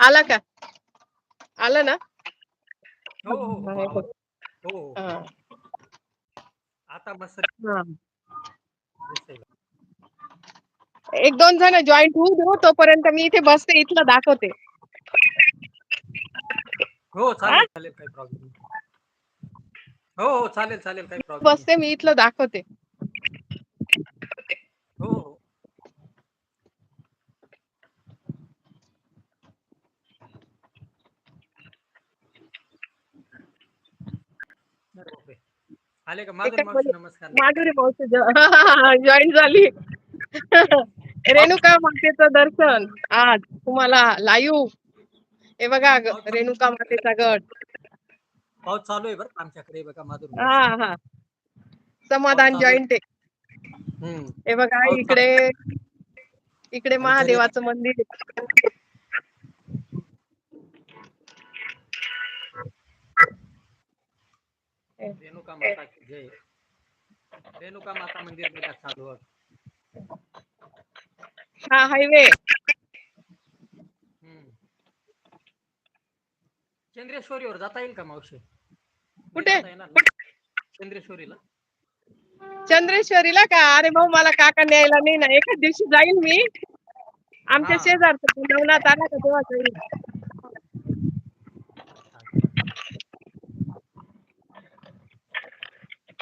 आला का? आलं ना? हो हो हो. हो आता मस्त हा. एक दोन जण जॉईंट होऊ देऊ तोपर्यंत मी इथे बसते इथलं दाखवते. हो चालेल चालेल काही प्रॉब्लेम हो हो चालेल चालेल काही प्रॉब्लेम बसते मी इथलं दाखवते हो हो अरे बापरे. आले का? एकाच मावशी नमस्कार माधुरी मावशी जॉईन झाली. रेणुका मातेचं दर्शन आज तुम्हाला लाईव्ह हे बघा रेणुका मातेचा गड पाऊस चालू आहे बरं आमच्याकडे? बघा माधुरी हा हा. समाधान. जॉईंट आहे. हे बघा इकडे इकडे महादेवाचं मंदिर आहे. रेणुका माता जय रेणुका माता मंदिर चालू आहे. हा हायवे हम्म. चंद्रेश्वरीवर जाता येईल का मावशी? कुठे? चंद्रेश्वरीला. चंद्रेश्वरीला का? अरे भाऊ मला काका न्यायला नाही ना. एखाद दिवशी जाईल मी. आमच्या. शेजारचं नवनाथ आला का तेव्हा जाईल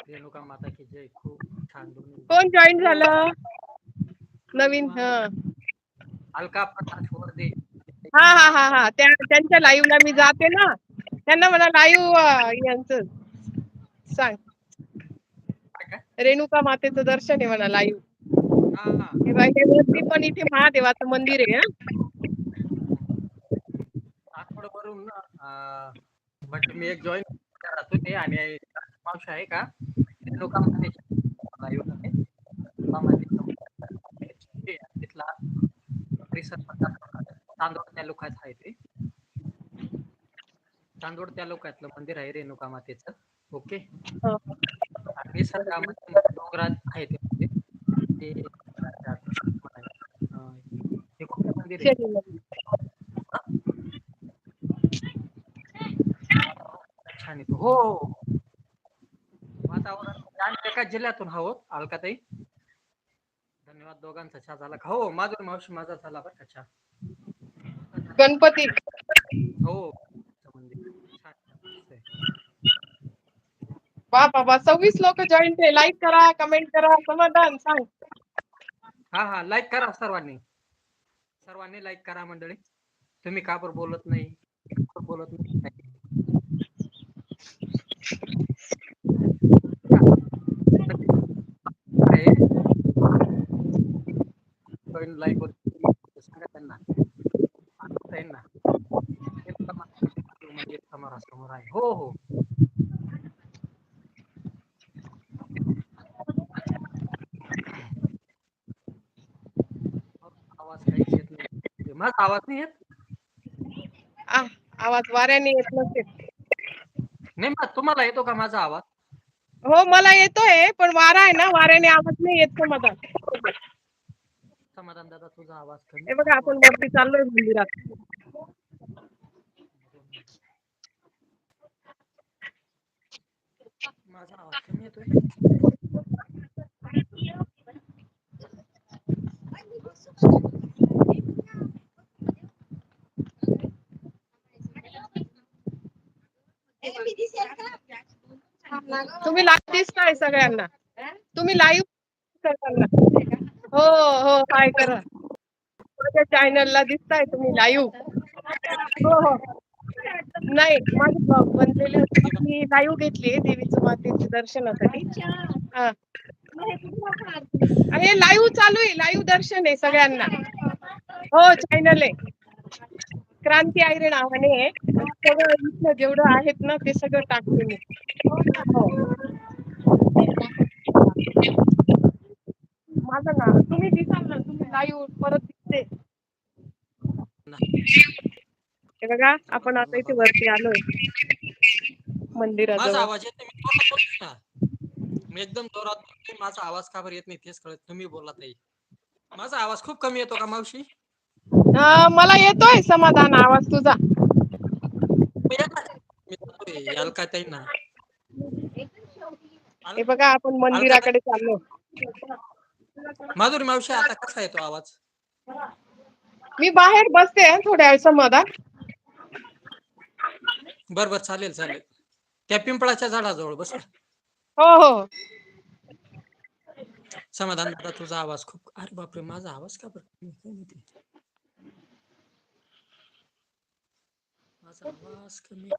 रेणुका माता की जय खूप छान दोन्ही. कोण जॉईन झालं? नवीन हा. अलका प्रकाश वर्दे. हा हा हा हा. त्या त्यांच्या लाईव्हला मी जाते ना. त्यांना म्हणा लाईव्ह यांचं सांग? रेणुका मातेचं दर्शन आहे म्हणा लाईव्ह हा बघा, हे वरती पण इथे महादेवाचं मंदिर आहे हं. मी एक जॉईन राहतो ते आणि मावशी आहे का? मातेचं तिथला परिसर तालुक्यात आहे. ते. चांदोड तालुक्यातलं मंदिर आहे रेणुका मातेचं. ओके? हो. डोंगरात आहे ते मंदिर ते हे कुठलं मंदिर. छान येतो हो. एकाच जिल्ह्यातून आहोत अलकाताई. धन्यवाद दोघांचा चहा झाला का? हो माझं मावशी माझा झाला बरं का चहा. गणपती. हो. वा बाबा सव्वीस लोक जॉईन आहे लाईक करा कमेंट करा समाधान सांग. हा हा लाईक करा सर्वांनी. सर्वांनी लाईक करा मंडळी. तुम्ही का बरं बोलत नाही? बोलत नाही? लाईक सांगा त्यांना म्हणजे समोरासमोर आहे. हो हो. आवाज काहीच येत नाही. माझा आवाज नाही येत? आ, आवाज वाऱ्याने येत नसेल. नाही मग तुम्हाला येतो का माझा आवाज? हो मला येतोय पण वारा आहे ना वाऱ्याने आवाज नाही येत समाधान समाधान दादा तुझा आवाज हे बघा आपण वरती चाललोय मंदिरात. माझा आवाज कमी येतोय? तुम्ही लाईव्ह दिसताय सगळ्यांना? तुम्ही लाईव्ह हो हो हाय करा. आमच्या चॅनलला दिसताय तुम्ही लाईव्ह हो हो. नाही माझी ब्लॉग बनलेले होते. मी लाईव्ह घेतली देवीचं मातेच्या दर्शनासाठी. हा. हे लाईव्ह चालू आहे. लाईव्ह दर्शन आहे सगळ्यांना. हो चॅनल आहे. क्रांती आयरे नावाने आहे. सगळं इथलं जेवढं आहेत ना ते सगळं टाकते मी. हो. माझं ना तुम्ही दिसाल ना तुम्ही लाईव्ह परत दिसते. हे बघा आपण आता इथे वरती आलोय. माझा मंदिराजवळ आवाज येत नाही मी जोरात बोलतोय ना मी एकदम जोरात बोलतोय. माझा आवाज का बरं येत नाही? तेच कळत. तुम्ही बोलला ताई माझा आवाज खूप कमी येतो का मावशी? अं, मला येतोय समाधान आवाज तुझा. मी येणार. मी जातोय. याल का ताई ना. हे बघा आपण मंदिराकडे चाललो. माधुरी मावशी आता कसा येतो आवाज? मी बाहेर बसते थोड्या समाधान बर बर चालेल चालेल. त्या पिंपळाच्या झाडाजवळ बस. हो हो. समाधान दादा तुझा आवाज खूप अरे बापरे माझा आवाज का बरं? माझा आवाज कमी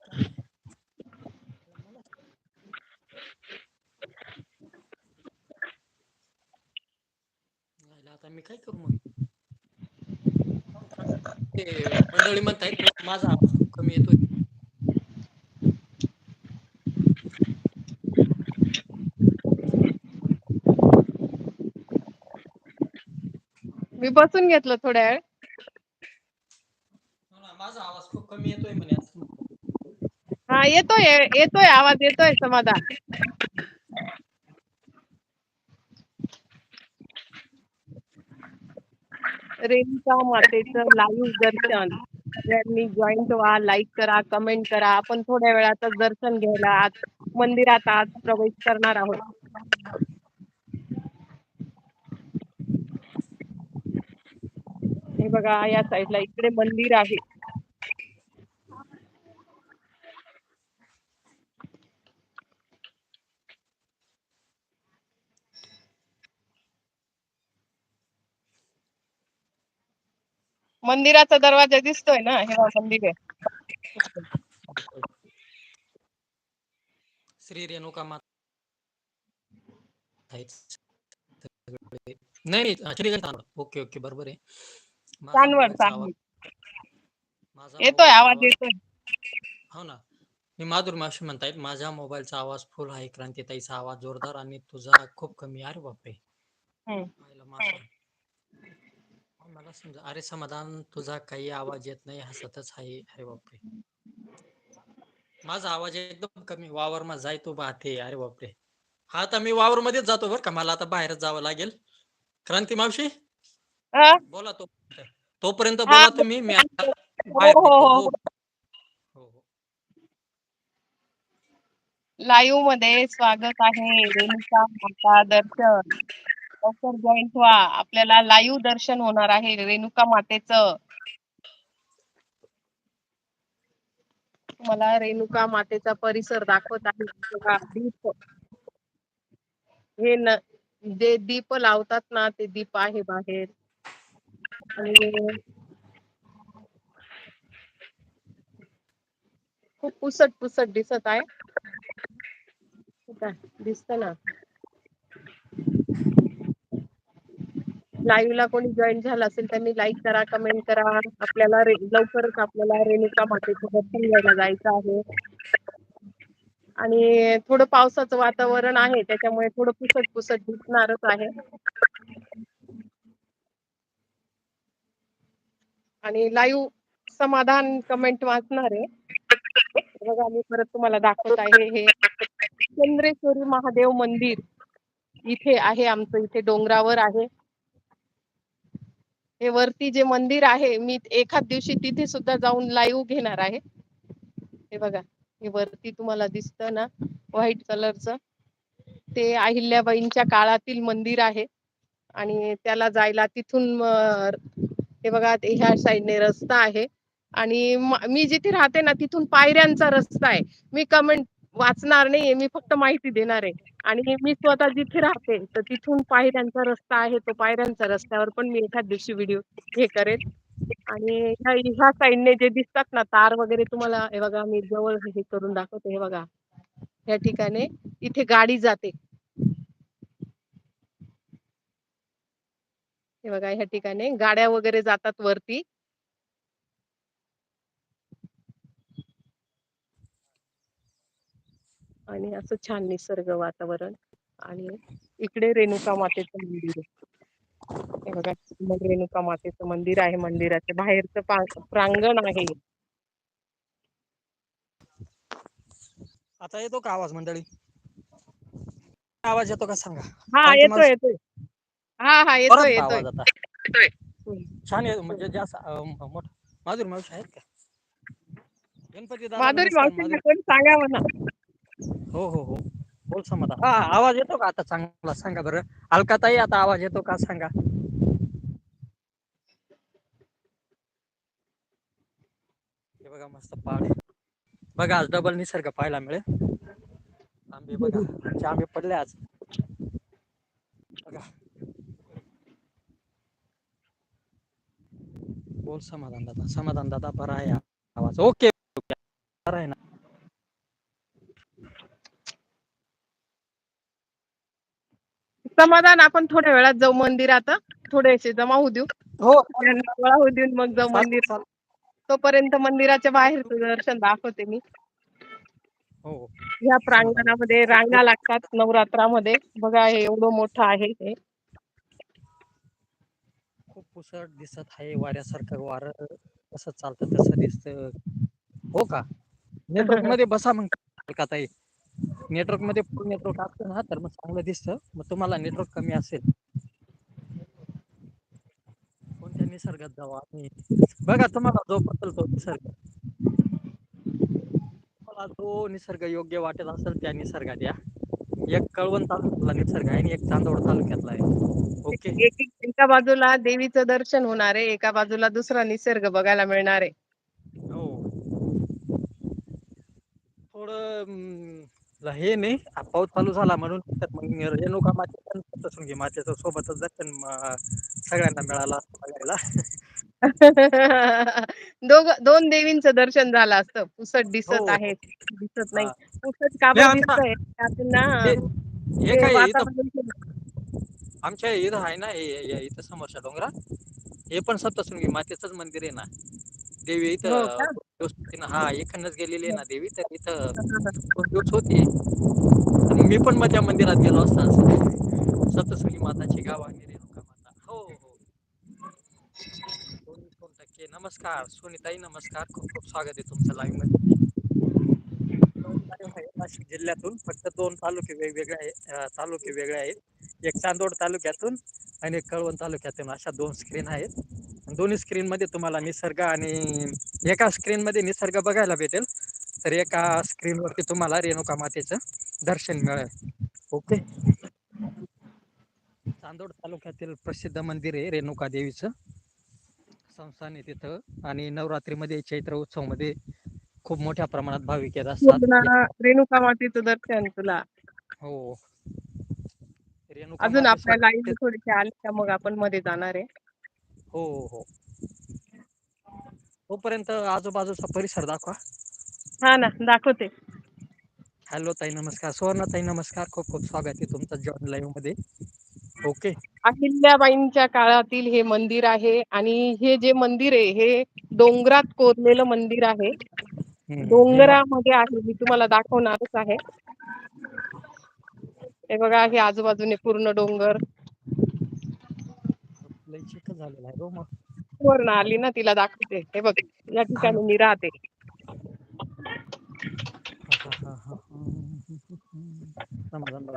आता मी काय करू मग? ते मंडळी म्हणतायत माझा कमी येतोय. मी बसून घेतलं थोड्या वेळ. माझा आवाज खूप कमी येतोय म्हणे हा येतोय येतोय आवाज येतोय समाधान. रेणुका मातेचं लाईव्ह दर्शन. सगळ्यांनी जॉईंट व्हा लाईक करा कमेंट करा. आपण थोड्या वेळातच दर्शन घ्यायला आज मंदिरात आज प्रवेश करणार आहोत. हे बघा या साईडला इकडे मंदिर आहे. मंदिराचा दरवाजा दिसतोय ना हे बघा मंदिर आहे. श्री रेणुका माता नाही नाही ओके ओके बरोबर आहे. चांदवड चांदवड येतोय आवाज येतोय. हो ना. मी माधुर मावशी म्हणतायत माझ्या मोबाईलचा आवाज फुल आहे क्रांतीताईचा आवाज जोरदार आणि तुझा खूप कमी अरे बापरे. मला समजा अरे समाधान तुझा काही आवाज येत नाही हसतच आहे. अरे बापरे. माझा आवाज एकदम कमी वावर मा जाय तो बाते अरे बापरे. हा आता मी वावर मध्येच जातो बरं का. मला आता बाहेरच जावं लागेल. क्रांती मावशी? हा? बोला तो तोपर्यंत बोला तुम्ही. मी बाहेर हो, निघतो. हो. हो. हो. लाईव्हमध्ये स्वागत आहे. रेणुका माता दर्शन. लवकर जॉईंट व्हा आपल्याला लाईव्ह दर्शन होणार आहे रेणुका मातेचं. मला रेणुका मातेचा परिसर दाखवत आहे. बघा, दीप. हे न जे दीप लावतात ना ते दीप आहे बाहेर. आणि खूप पुसट पुसट दिसत आहे दिसत ना. लाईव्ह ला कोणी जॉईन झालं असेल त्यांनी लाईक करा कमेंट करा. आपल्याला रे- लवकरच आपल्याला रेणुका मातेचं दर्शन घ्यायला जायचं आहे. आणि थोडं पावसाचं वातावरण आहे त्याच्यामुळे थोडं पुसट पुसट दिसणारच आहे. आणि लाईव्ह समाधान कमेंट वाचणार आहे. बघा मी परत तुम्हाला दाखवत आहे हे. चंद्रेश्वरी महादेव मंदिर इथे आहे आमचं इथे डोंगरावर आहे. हे वरती जे मंदिर आहे मी एखाद दिवशी तिथे सुद्धा जाऊन लाईव्ह घेणार आहे. हे बघा हे वरती तुम्हाला दिसत ना व्हाईट कलरचं ते अहिल्याबाईंच्या काळातील मंदिर आहे आणि त्याला जायला तिथून हे बघा ह्या साईडने रस्ता आहे. आणि मी जिथे राहते ना तिथून पायऱ्यांचा रस्ता आहे. मी कमेंट वाचणार नाहीये मी फक्त माहिती देणार आहे. आणि मी स्वतः जिथे राहते तर तिथून पायऱ्यांचा रस्ता आहे तो पायऱ्यांचा रस्त्यावर पण मी एखाद दिवशी व्हिडिओ हे करेन आणि ह्या ह्या साईडने जे दिसतात ना तार वगैरे तुम्हाला हे बघा मी जवळ हे करून दाखवते हे बघा. या ठिकाणी इथे गाडी जाते. हे बघा ह्या ठिकाणी गाड्या वगैरे जातात वरती. आणि असं छान निसर्ग वातावरण आणि इकडे रेणुका मातेचं मंदिर आहे. हे बघा मग रेणुका मातेचं मंदिर आहे मंदिराच्या बाहेरचं प्रांगण आहे. आता येतो का आवाज मंडळी? आवाज येतो का सांगा? हा येतोय मावशी, येतोय. हा हा येतोय येतोय. आवाज आता. छान आहे म्हणजे जास्त मोठा माधुरी मावशी आहेत का? गणपती माधुरी मावशींना कोणी सांगा म्हणा हो हो हो. बोल समाधान हा आवाज येतो का आता चांगला? सांगा बरं. अलकाताई आता आवाज येतो का? सांगा. हे बघा मस्त पहाड बघा आज डबल निसर्ग पाहायला मिळेल. आंबे बघा. आमचे आंबे पडले आज. बघा. बोल समाधान दादा. समाधान दादा बरा आहे आवाज. Okay okay. बरा आहे ना समाधान आपण थोड्या वेळात जाऊ मंदिरात हं. थोडेसे जमा होऊ देऊ. हो. त्यांना गोळा होऊ देऊन मग जाऊ मंदिर. तोपर्यंत मंदिराच्या बाहेरचं दर्शन दाखवते मी. हो. या प्रांगणामध्ये रांगा लागतात नवरात्रामध्ये. बघा हे एवढं मोठं आहे हे. खूप पुसट दिसत आहे वाऱ्यासारखं वारं कसं चालतं तसं दिसतं. हो का? नेटवर्कमध्ये बसा मग. का ताई. नेटवर्कमध्ये फुल नेटवर्क असतं ना तर मग चांगलं दिसतं. मग तुम्हाला नेटवर्क कमी असेल. कोणत्या निसर्गात जाऊ आम्ही? बघा तुम्हाला जो पटेल तो निसर्ग. तुम्हाला जो निसर्ग योग्य वाटेल असेल त्या निसर्गात या. एक कळवण तालुक्यातला निसर्ग आहे आणि एक चांदवड तालुक्यातला आहे. ओके? एक बाजूला देवीचं दर्शन होणार आहे एका बाजूला दुसरा निसर्ग बघायला मिळणार आहे. हो. थोडं हे नाही पाऊस चालू झाला म्हणून मग रेणुका माते पण सप्तशृंगी मातेचं सोबतच दर्शन सगळ्यांना मिळालं असतं बघायला. दोघ दोन देवींचं दर्शन झालं असतं. पुसट दिसत हो. आहे दिसत नाही. पुसट का आमच्या इथं आहे ना इथं समोरच्या डोंगरात. हे पण सप्तशृंगी मातेचंच मंदिर आहे ना. देवी हो इथं? दिवस- हा इकडनंच गेलेली आहे ना देवी तर इथं दोन दिवस होती आणि मी पण माझ्या मंदिरात गेलो असतो. असं सप्तशृंगी माताची गाव आणि रेणुका माता. हो हो. नमस्कार सोनीताई नमस्कार. खूप खूप स्वागत आहे तुमचं लाईव्हमध्ये. नाशिक जिल्ह्यातून. फक्त दोन तालुके वेगवेगळे आहे. तालुके वेगळे आहेत. एक चांदोड तालुक्यातून आणि एक कळवण तालुक्यातून अशा दोन स्क्रीन आहेत. दोन्ही स्क्रीन मध्ये तुम्हाला निसर्ग आणि एका स्क्रीन मध्ये निसर्ग बघायला भेटेल. तर एका स्क्रीन वरती तुम्हाला रेणुका मातेचं दर्शन मिळेल. ओके? चांदोड तालुक्यातील प्रसिद्ध मंदिर आहे रेणुका देवीचं. संस्थान आहे तिथं. आणि नवरात्रीमध्ये चैत्र उत्सवमध्ये खूप मोठ्या प्रमाणात भाविक येत असतात. रेणुका मातेचं दर्शन तुला. हो. रेणुका अजून आपल्या लाईव्ह थोडेसे आले का मग आपण मध्ये जाणार आहे. हो हो हो. तोपर्यंत आजूबाजूचा परिसर दाखवा. हा ना दाखवते. हॅलो ताई नमस्कार. सुवर्ण ताई नमस्कार. खूप खूप स्वागत आहे तुमचं जॉन लाईव्हमध्ये. ओके. अहिल्याबाईंच्या काळातील हे मंदिर आहे आणि हे जे मंदिर आहे हे डोंगरात कोरलेलं मंदिर आहे. डोंगरामध्ये आहे मी तुम्हाला दाखवणारच आहे. हे बघा हे आजूबाजूने पूर्ण डोंगर. वरण आली ना तिला दाखवते. हे बघ या ठिकाणी मी राहते.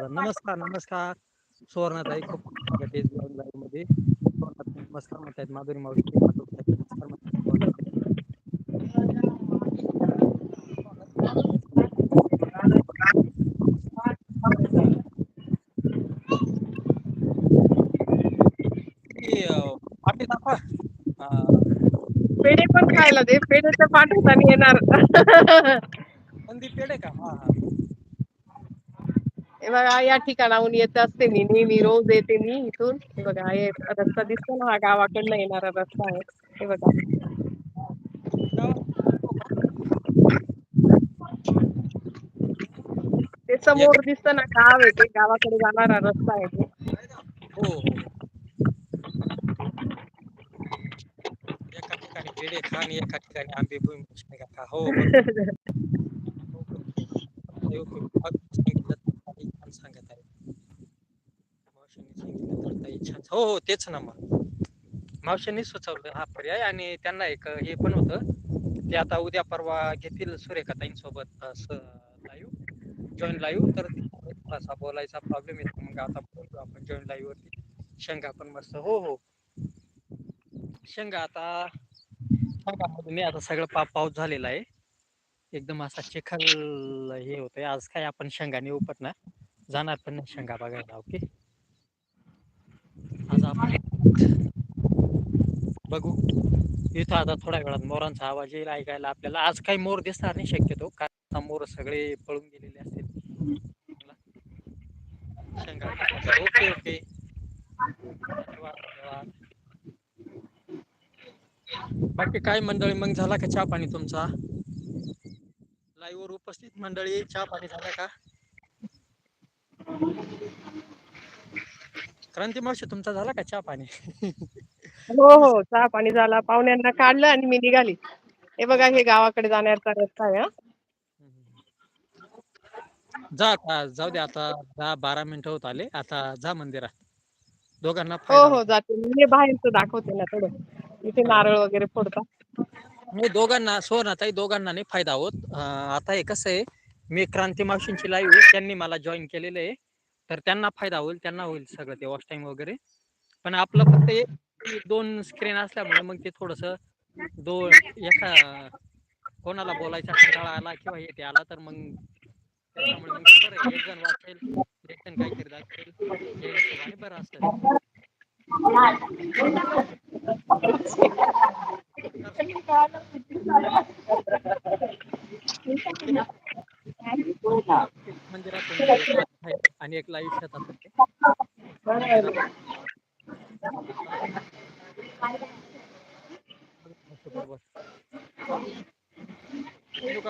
नमस्कार नमस्कार. सुवर्णाताई खूप मध्ये. नमस्कार म्हणतायत. माधुरी मावशी नमस्कार म्हणतायत सुवर्णाताई. ती, अं, पाटी दाखवा अं, पेढे पण खायला दे. पेढे तर पाठवताना येणार. कंदी पेढे का? हा हा. हे बघा या ठिकाणाहून येत असते मी. नेहमी रोज येते मी इथून. हे बघा हे रस्ता दिसतो ना हा गावाकडनं येणारा रस्ता आहे. हे बघा. ते समोर दिसतं ना गाव आहे ते. गावाकडे जाणारा रस्ता आहे ते. हो हो एका ठिकाणी पेढे खा आणि एका ठिकाणी आंबे भुईमुग खा हो बरोबर. Okay, okay. सांगितलं तर ताई kani सांगत आहे मावशींनी सांगितलं तर ताई हो हो तेच ना मग मावशांनी सुचवलं हा पर्याय आणि त्यांना एक हे पण होतं ते आता उद्या परवा घेतील सुरेखाताईंसोबत लाईव्ह जॉईन लाईव्ह तर थोडासा बोलायचा प्रॉब्लेम येतो मग आता बोलतो आपण जॉईन लाईव्ह वरती शंका पण मस्त हो हो शेंगा आता मी आता सगळं पा पाऊस झालेला आहे. एकदम असा चिखल हे होतंय. आज काय आपण शेंगा नाही उपटणार जाणार पण नाही शेंगा बघायला ओके? आज आपण बघू. इथं आता थोड्या वेळात मोरांचा आवाज येईल ऐकायला आपल्याला. आज काही मोर दिसणार नाही शक्यतो कारण आता मोर सगळे पळून गेलेले असतील. शेंगा. ओके ओके धन्यवाद धन्यवाद बाकी काय मंडळी मग झाला का चहा पाणी तुमचा? लाईव्ह वर उपस्थित मंडळी चहा पाणी झाला का? क्रांती मावशी तुमचा झाला का चहा पाणी? हो हो चहा पाणी झाला. पाहुण्यांना काढलं आणि मी निघाली. हे बघा हे गावाकडे जाण्याचा रस्ता आहे हा. जा आता जाऊ दे आता. दहा बारा मिनिटं होत आले. आता जा मंदिरात. दोघांना हो फायदा हो. जाते. मी हे बाहेरचं दाखवते ना थोडं. इथे नारळ वगैरे फोडतात. नाही दोघांना सुवर्णाताई दोघांना नाही फायदा होत. अं, आता हे कसं आहे मी क्रांती मावशींची लाईव्ह त्यांनी मला जॉईन केलेलं आहे. तर त्यांना फायदा होईल त्यांना होईल सगळं ते वॉच टाइम वगैरे. पण आपलं फक्त दोन स्क्रीन असल्यामुळे मग ते थोडस दोन एका कोणाला बोलायचा कंटाळा आला किंवा हे ते आला तर मग त्याच्यामुळे मग बरं आहे. एक जण वाचेल एक जण काहीतरी दाखवेल. हे हिशोबाने बरं असतं. आहे आणि एक लाईव्ह शेतात आहे.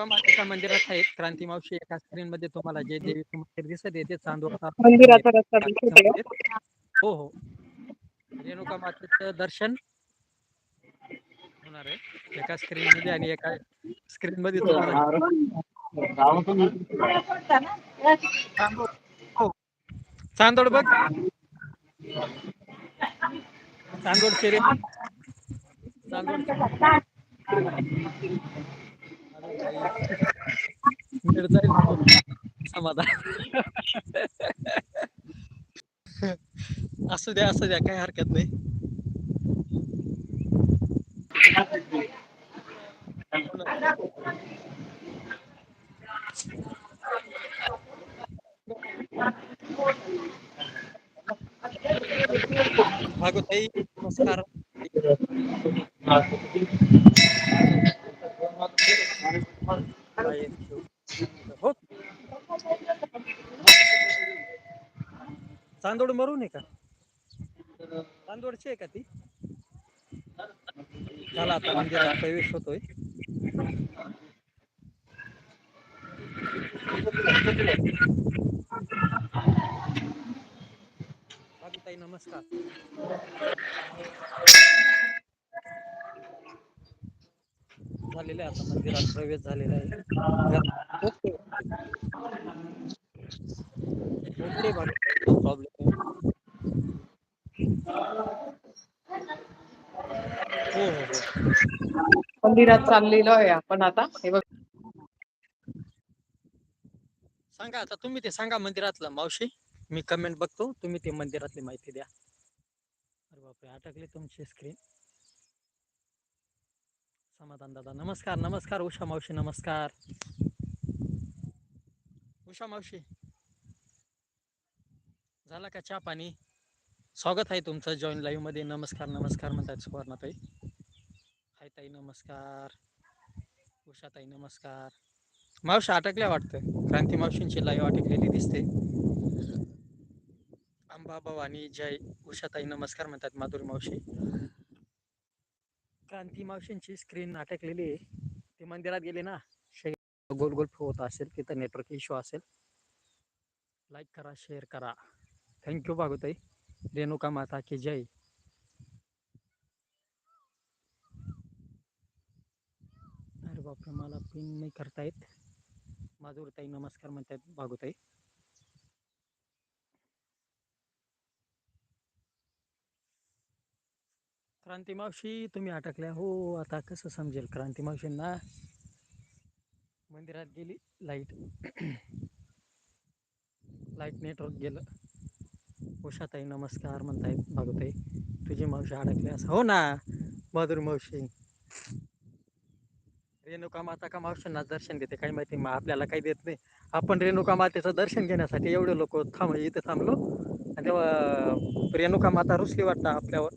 मातेच्या मंदिरात आहेत क्रांती मावशी एका स्क्रीन मध्ये तुम्हाला जे देवीचं मंदिर दिसत मंदिराचा रस्ता दिसतोय. हो हो. दुर्गा मातेचं दर्शन? होणार आहे. एका स्क्रीन मध्ये आणि एका स्क्रीन मध्ये हो. चांदोड बघ. चांदोड शेरे चांदोड. समाधान. असू द्या असू द्या काही हरकत नाही. भागवताई नमस्कार. बाहेर हो. चांदोड मरून आहे का? चांदोडची आहे का ती? झाला आता म्हणजे मंदिरात प्रवेश होतोय. भागवताई नमस्कार. झालेलं आहे आता मंदिरात प्रवेश झालेला आहे. ओके ओके प्रॉब्लेम हो हो हो मंदिरात चाललेलो आहे आपण आता. हे बघ. सांगा आता तुम्ही ते सांगा मंदिरातलं. मावशी मी कमेंट बघतो. तुम्ही ते मंदिरातली माहिती द्या. अरे बापरे अटकली तुमची स्क्रीन समाधान दादा नमस्कार नमस्कार. उषा मावशी नमस्कार. उषा मावशी झाला का चहा पाणी? स्वागत आहे तुमचं जॉईन लाईव्हमध्ये. नमस्कार नमस्कार म्हणतात सुवर्णाताई. हाय ताई नमस्कार. उषाताई नमस्कार. मावशी अटकल्या वाटतं. क्रांती मावशींची लाईव्ह अटकलेली दिसते. अंबा भवानी जय उषाताई नमस्कार म्हणतात माधुरी मावशी. क्रांती मावशींची स्क्रीन अटकलेली आहे. ते मंदिरात गेले ना शे गोल गोल होत असेल तिथं नेटवर्क इश्यू असेल. लाईक करा शेअर करा. थँक्यू भागवताई. रेणुका माता की जय. बापरे मला पिन नाही करतायत माधुरताई नमस्कार म्हणतात भागवताई क्रांती मावशी तुम्ही अटकल्या. हो आता कसं समजेल क्रांती मावशींना? मंदिरात गेली लाइट लाइट नेटवर्क गेलं. उषाताई नमस्कार म्हणतायत भागवताई तुझी मावशी अडकली असं. हो ना माधुरी मावशी. रेणुका माता का मावशींना दर्शन देते काही माहिती मग आपल्याला काही देत नाही. आपण रेणुका मातेचं दर्शन घेण्यासाठी एवढे लोक थांब इथे थांबलो. आणि तेव्हा रेणुका माता रुसली वाटतं आपल्यावर.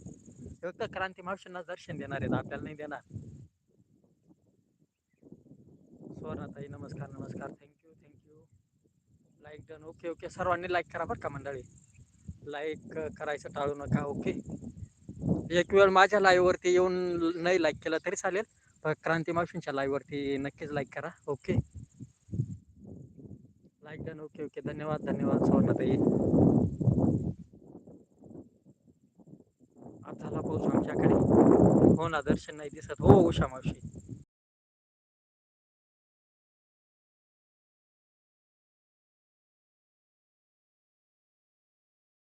फक्त क्रांती मावशींना दर्शन देणार आहेत आपल्याला नाही देणार. स्वर्णाताई नमस्कार नमस्कार. Thank you thank you like done okay okay सर्वांनी लाईक करा बरं का मंडळी? लाईक करायचं टाळू नका ओके एक वेळ माझ्या लाईववरती येऊन नाही लाईक केलं तरी चालेल. क्रांती मावशींच्या live वरती नक्कीच लाईक करा. Okay like done okay okay धन्यवाद धन्यवाद स्वर्णाताई आता झाला पाऊस आमच्याकडे. हो ना दर्शन नाही दिसत. हो उषा मावशी.